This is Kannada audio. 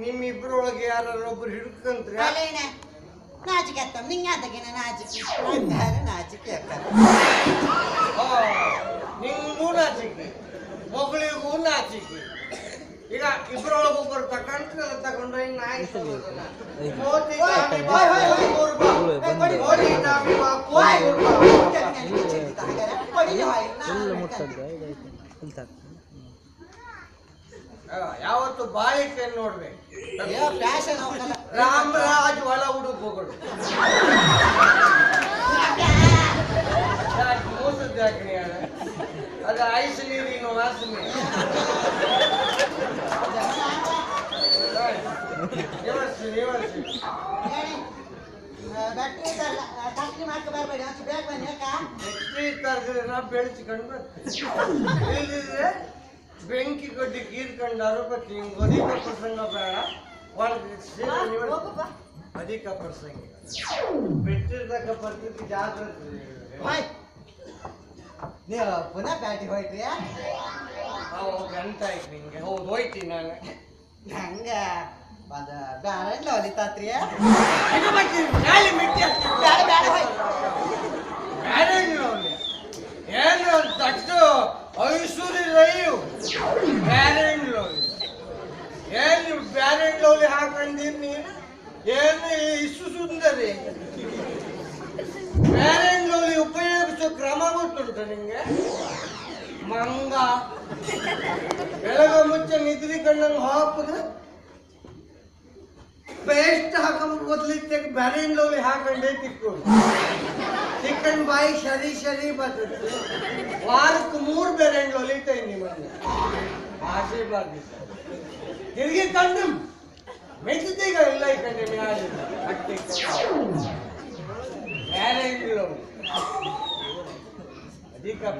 ನಿಮ್ಮಿಬ್ರೊಳಗೆ ಯಾರು ಒಬ್ರು ಹಿಡ್ಕಂತ್ರಿ ಅಲ್ಲೇನ ನಾಚಿಕೆ ಅತ್ತ ನಿಂಗೆ ಅದಕ್ಕಿನ ನಾಚಿಕೆ? ಅಂತಾರೆ ನಾಚಿಕೆ ಅಕ್ಕ ನಿಂಗೂ ನಾಚಿಕೆ ಮಗಳಿಗೂ ನಾಚಿಕೆ. ಈಗ ಇಬ್ರೊಳಗೆ ಒಬ್ಬರು ತಕೊಂಡ್ರಲ್ಲ ತಗೊಂಡ್ರೆ ಇನ್ನು ನಾಯಿ ತಗೋದಲ್ಲ. ಮೋದಿ ಯಾವತ್ತು ಬಾಳಿಕೆ ನೋಡ್ಬೇಕು ಅಯ್ಯೋ, ಫ್ಯಾಷನ್ ಹೋಗಲ್ಲ. ರಾಮರಾಜ್ ಒಳ ಉಡುಪುಗಳು ಯಾಕೆ ಮೋಸದ ಜಾಕಣಿ ಅದ? ಅದು ಐಸ್ ನೀರಿನ ವಾಸನೆ ವ್ಯವಸ್ಥೆ ವ್ಯವಸ್ಥೆ ಹೇಳಿ. ಆ, ಬ್ಯಾಟ್ರಿ ಇದಲ್ಲ. ಆ, ಟಕ್ರಿ ಮಾಡ್ಕೊ ಬರ್ಬೇಡಿ ಒಂಚೂರು ಬೇಗ ಬನ್ನಿ ಅಕ್ಕ ಎಷ್ಟೇ ತರಕಾರಿ ನಾ ಬೆಳೆಸ್ಕೊಂಡು ಬರ್ತೀನಿ ಇಲ್ದಿದ್ರೆ ಬೆಂಕಿ ಕಡ್ಡಿ ಗೀರ್ಕೊಂಡು ಬರ್ತೀನಿ ಹಿಂಗ್ ಅಧಿಕ ಪ್ರಸಂಗ ಬೇಡ. ನೀವು-. ಅಧಿಕ ಪ್ರಸಂಗ. ಬಿಟ್ಟಿರ್ತಕ್ಕ ಪರಿಸ್ಥಿತಿ ಜಾಗ್ರತೆ ಹೋಯ್. ನೀವು ಪುನಃ ಬ್ಯಾಟಿ ಹೋಯ್ತೀಯ? ನಾವು ಗಂಟ ಆಯ್ತು ನಿಂಗೆ. ಹೌದು ಹೋಯ್ತೀನಿ ನಾನು. ಹಂಗ ಅದ ಬ್ಯಾಡ. ಹೊಲಿತಾತ್ರಿ ಇದು ಮತ್ತೆ ಗಾಳಿ ಏನು ಬ್ಯಾರೆಣ್ಣು ಹಾಕೊಂಡಿರ್ ನೀನು? ಏನು ಇಸು ಸುಂದರಿ? ಬ್ಯಾರೆಣ್ಣು ಉಪಯೋಗಿಸೋ ಕ್ರಮ ಗೊತ್ತುಂಟು ನಿಂಗೆ? ಮಂಗ. ಬೆಳಗ ಮುಚ್ಚೆ ನಿದ್ರಿ ಕಣ್ಣನ್ನು ಹಾಕಿದ್ರೆ ಪೇಸ್ಟ್ ಹಾಕೊಂಡ್ ಮೊದ್ಲಿತ್ತೆ ಬ್ಯಾರೆಣ್ಣು ಹಾಕೊಂಡೇ ತಿಕ್ಕೊಂಡು ಚಿಕನ್ ಬಾಯಿ ಶರಿ ಶರಿ ಬರ್ತದೆ. ವಾರಕ್ಕೆ ಮೂರು ಬೇರೆ ಹೊಲಿತೈ ನಿಮ್ಮನ್ನು. திருகி தந்தும் மெச்சிதைகள் இல்லை கண்டமையால் கட்டி வேலை அதிக